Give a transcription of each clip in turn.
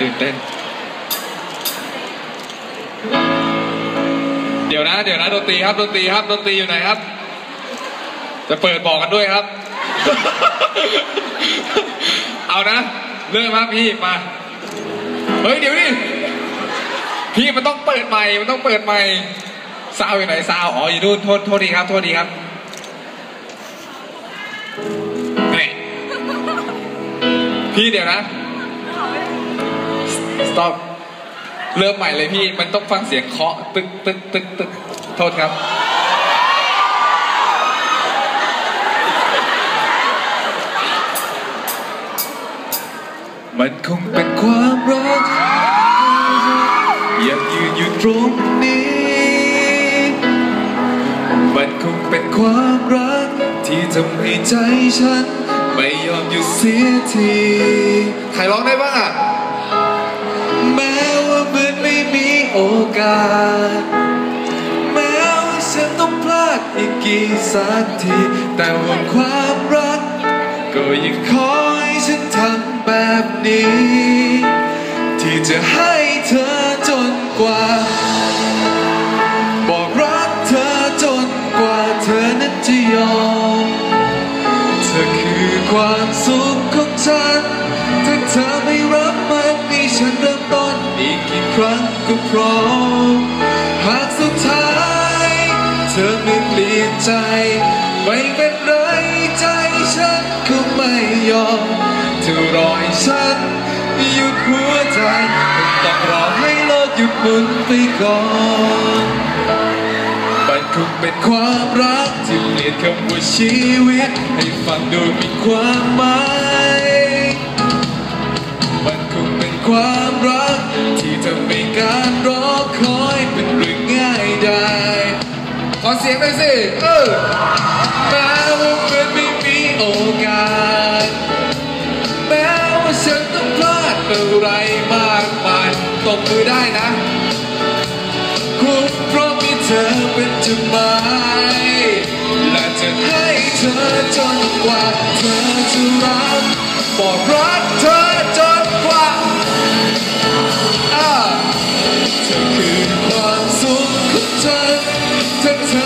ตื่นเต้น เดี๋ยวนะ เดี๋ยวนะดนตรีครับดนตรีครับดนตรีอยู่ไหนครับ จะเปิดบอกกันด้วยครับ เอานะ เริ่มครับพี่มา เฮ้ยเดี๋ยวนี่พี่มันต้องเปิดใหม่ มันต้องเปิดใหม่ซาวอยู่ไหนซาวอ๋ออยู่นู่นโทษโทษดีครับโทษดีครับนี่พี่เดี๋ยวนะ stop เริ่มใหม่เลยพี่ มันต้องฟังเสียงเคาะตึกตึกตึกตึกโทษครับ มันคงเป็นความรักอยากยืนอยู่ตรงนี้ มันคงเป็นความรัก ที่ทำให้ใจฉัน ไม่ยอมหยุดเสียที ใครร้องได้บ้างอะ โอกาส แม้ว่าฉันต้องพลาดอีกกี่สักที แต่ว่าความรัก ก็ยังขอให้ฉันทำแบบนี้ ที่จะให้เธอจนกว่า บอกรักเธอจนกว่าเธอนั้นจะยอม เธอคือความสุขของฉัน ถ้าเธอไม่รับมันให้ฉันเริ่มต้น ครั้งก็พร้อมหากสุดท้าย เธอไม่เปลี่ยนใจ ไม่เป็นไรใจฉันก็ไม่ยอมเธอรอให้ฉันหยุดหัวใจต้องรอให้โลกหยุดหมุนไปก่อนมันคงเป็นความรักที่เปลี่ยนคำว่าชีวิต ให้ฟังดูมีความหมายมันคงเป็นความรัก ที่การรอคอยเป็นเรื่องง่ายได้ ขอเสียงหน่อยสิเออแม้ว่าเพื่อนไม่มีโอกาส แม้ว่าฉันต้องพลาดอะไรมากมายตบมือได้นะ คุ้มเพราะมีเธอเป็นจุดหมาย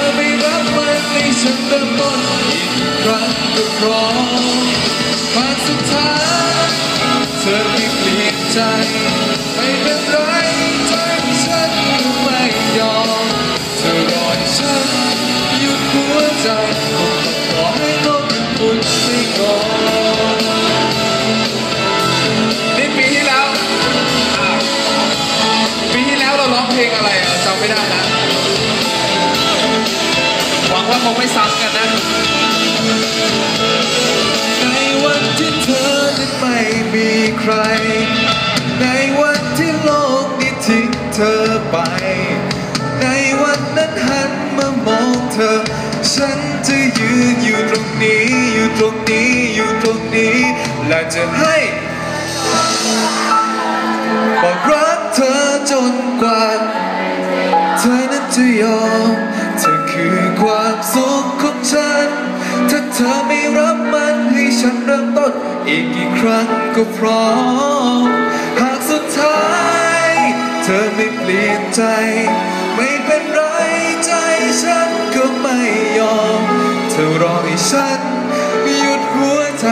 อไม่รับมันให้ฉันเริ่มต้นอีกครั้งก็พร้อมครั้งสุดท้ายเธอไม่เปลี่ยนใจไม่เป็นไรใจฉันก็ไม่ยอมเธอรอให้ฉันหยุดหัวใจคงต้อให้โลกมันหมุนไปก่อนนี่ปีที่แล้วปีที่แล้วเราร้องเพลงอะไรอะจำไม่ได้นะ ว่าคงไม่ซ้ำกันนะ ในวันที่เธอนั้นไม่มีใคร ในวันที่โลกนี้ทิ้งเธอไป ในวันนั้นหันมามองเธอ ฉันจะยืนอยู่ตรงนี้ อยู่ตรงนี้ อยู่ตรงนี้ และจะให้บอกรักเธอจนกว่า เธอนั้นจะยอม ธอไม่รับมันให้ฉันเริ่มต้น อีกกี่ครั้งก็พร้อม หากสุดท้าย เธอไม่เปลี่ยนใจ ไม่เป็นไรใจฉันก็ไม่ยอม เธอรอให้ฉันหยุดหัวใจ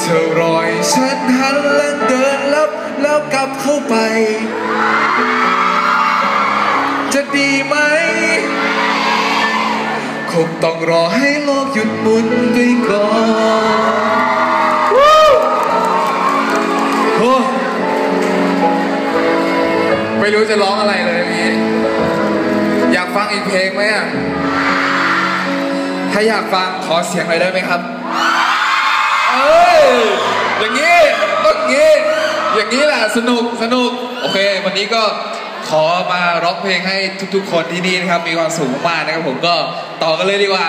เธอรอให้ฉันหันหลังเดินลับแล้วกลับเข้าไป จะดีไหม คงต้องรอให้โลกหยุดหมุนไปก่อนโอ้ไม่รู้จะร้องอะไรเลยพี่อยากฟังอีกเพลงไหมอะ ถ้าอยากฟังขอเสียงหน่อยได้ไหมครับ เอ้ย อย่างนี้ต้องอย่างนี้ อย่างนี้แหละสนุกสนุก โอเค วันนี้ก็ ขอมาร้องเพลงให้ทุก ๆ คนที่นี่นะครับ มีความสุขมากๆนะครับผมก็ต่อกันเลยดีกว่า